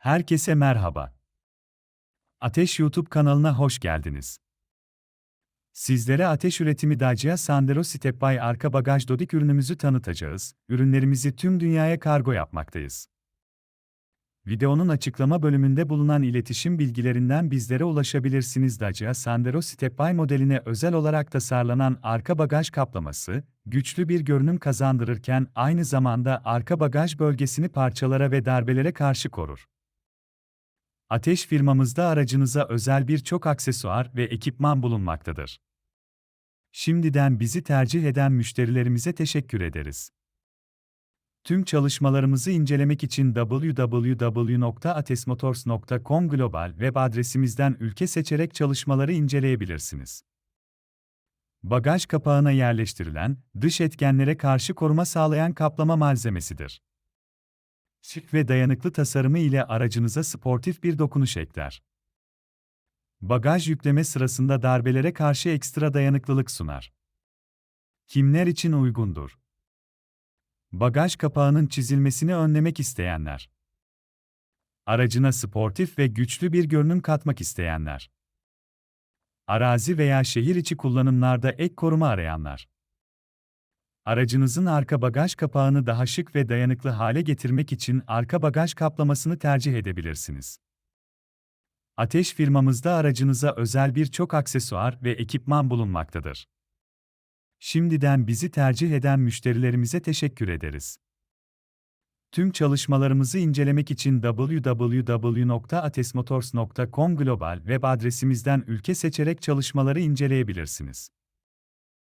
Herkese merhaba. Ateş YouTube kanalına hoş geldiniz. Sizlere ateş üretimi Dacia Sandero Step by arka bagaj dodik ürünümüzü tanıtacağız. Ürünlerimizi tüm dünyaya kargo yapmaktayız. Videonun açıklama bölümünde bulunan iletişim bilgilerinden bizlere ulaşabilirsiniz. Dacia Sandero Step by modeline özel olarak tasarlanan arka bagaj kaplaması, güçlü bir görünüm kazandırırken aynı zamanda arka bagaj bölgesini parçalara ve darbelere karşı korur. Ateş firmamızda aracınıza özel birçok aksesuar ve ekipman bulunmaktadır. Şimdiden bizi tercih eden müşterilerimize teşekkür ederiz. Tüm çalışmalarımızı incelemek için www.atesmotors.com global web adresimizden ülke seçerek çalışmaları inceleyebilirsiniz. Bagaj kapağına yerleştirilen, dış etkenlere karşı koruma sağlayan kaplama malzemesidir. Şık ve dayanıklı tasarımı ile aracınıza sportif bir dokunuş ekler. Bagaj yükleme sırasında darbelere karşı ekstra dayanıklılık sunar. Kimler için uygundur? Bagaj kapağının çizilmesini önlemek isteyenler. Aracına sportif ve güçlü bir görünüm katmak isteyenler. Arazi veya şehir içi kullanımlarda ek koruma arayanlar. Aracınızın arka bagaj kapağını daha şık ve dayanıklı hale getirmek için arka bagaj kaplamasını tercih edebilirsiniz. Ateş firmamızda aracınıza özel birçok aksesuar ve ekipman bulunmaktadır. Şimdiden bizi tercih eden müşterilerimize teşekkür ederiz. Tüm çalışmalarımızı incelemek için www.atesmotors.com global web adresimizden ülke seçerek çalışmaları inceleyebilirsiniz.